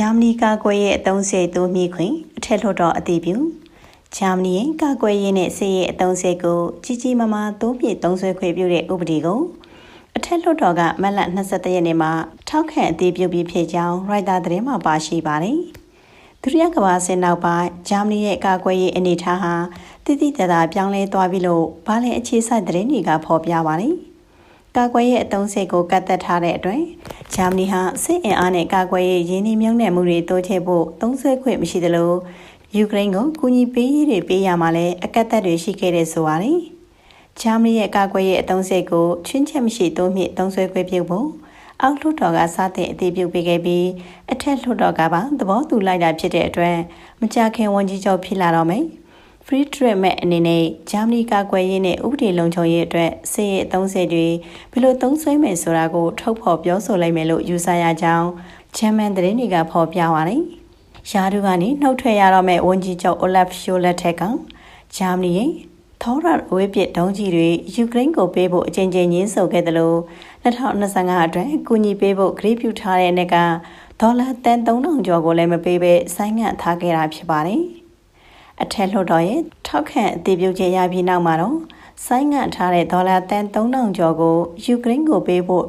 ဂျာမနီကာကွယ်ရေးအသုံးစရိတ်တိုးမြှင့်ခွင့်အထက်လွှတ်တော်အတည်ပြုဂျာမနီရဲ့ကာကွယ်ရေးနဲ့စစ်ရေးအသုံးစရိတ်ကိုကြီးကြီးမားမားတိုးမြှင့်သုံးစွဲခွင့်ပြုတဲ့ဥပဒေကိုအထက်လွှတ်တော်ကမတ်လ23ရက်နေ့မှာထောက်ခံအတည်ပြုပြီးဖြစ်ကြောင်းရိုက်တာသတင်းမှာပါရှိပါတယ်။ဒုတိယကမ္ဘာစစ်နောက်ပိုင်းဂျာမနီရဲ့ကာကွယ်ရေးအနေအထားဟာတိတိကျကျပြောင်းလဲသွားပြီလို့ဘာလင်အခြေစိုက်သတင်းတွေကဖော်ပြပါတယ်။ ကာကွယ်ရေးအသုံးစရိတ်ကိုကတ်သက်ထားတဲ့အတွက်ဂျာမနီဟာစစ်အင်အားနဲ့ကာကွယ်ရေးရင်းနှီးမြှုပ်နှံမှုတွေတိုးချဲ့ဖို့သုံးစွဲခွင့်မရှိသလိုယူကရိန်းကိုကူညီပေးရေးတွေပေးရမှာလည်းအကန့်အသတ်တွေရှိခဲ့တဲ့ဆိုပါတယ်။ဂျာမနီရဲ့ကာကွယ်ရေးအသုံးစရိတ်ကိုချွင်းချက်မရှိတိုးမြင့်သုံးစွဲခွင့်ပြုဖို့အောက်လွှတ်တော်ကစတင်အတည်ပြုပေးခဲ့ပြီးအထက်လွှတ်တော်ကပါသဘောတူလိုက်တာဖြစ်တဲ့အတွက်မကြခင်ဝန်ကြီးချုပ်ဖြစ်လာတော့မယ်။ free trade မဲ့အနေနဲ့ဂျာမနီကာကွယ်ရေးနဲ့ဥပဒေလုံခြုံရေးအတွက်စစ်ရေးအသုံးစရိတ်တွေဘယ်လိုသုံးစွဲမယ်ဆိုတာကိုထုတ်ဖော်ပြောဆိုလိုက်မယ်လို့ယူဆရကြောင်းဂျမန်သတင်းတွေကဖော်ပြပါတယ်။ယာဒူကနေနှုတ်ထွက်ရတော့မဲ့ဝန်ကြီးချုပ်အိုလဖ်ရှိုလက်ထက်ကဂျာမနီရဲ့ထောရတ်ဝေးပစ်ဒုံးကြီးတွေယူကရိန်းကိုပေးဖို့အကြိမ်ကြိမ်ညှင်းဆိုခဲ့တယ်လို့2025အတွက်ကူညီပေးဖို့ဂရိပြုထားတဲ့နေ့ကဒေါ်လာတန်3000ကျော်ကိုလည်းမပေးဘဲဆိုင်းငံ့ထားခဲ့တာဖြစ်ပါတယ်။ အထက်လွှတ်တော်ရဲ့ထောက်ခံအတည်ပြုချက်ရပြီးနောက်မှာတော့ဆိုင်းငံ့ထားတဲ့ဒေါ်လာတန်3000ကျော်ကိုယူကရိန်းကိုပေးဖို့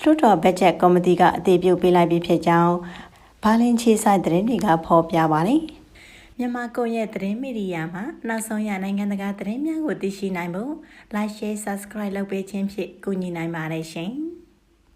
လွှတ်တော်ဘတ်ဂျက်ကော်မတီကအတည်ပြုပေးလိုက်ပြီးဖြစ်ကြောင်းဘာလင်ချေဆိုင်သတင်းတွေကဖော်ပြပါတယ်။မြန်မာကွန်ရက်သတင်းမီဒီယာမှာနောက်ဆုံးရနိုင်ငံတကာသတင်းများကိုသိရှိနိုင်ဖို့ Like Share Subscribe လုပ်ပေးခြင်းဖြင့်ကူညီနိုင်ပါတယ်ရှင်။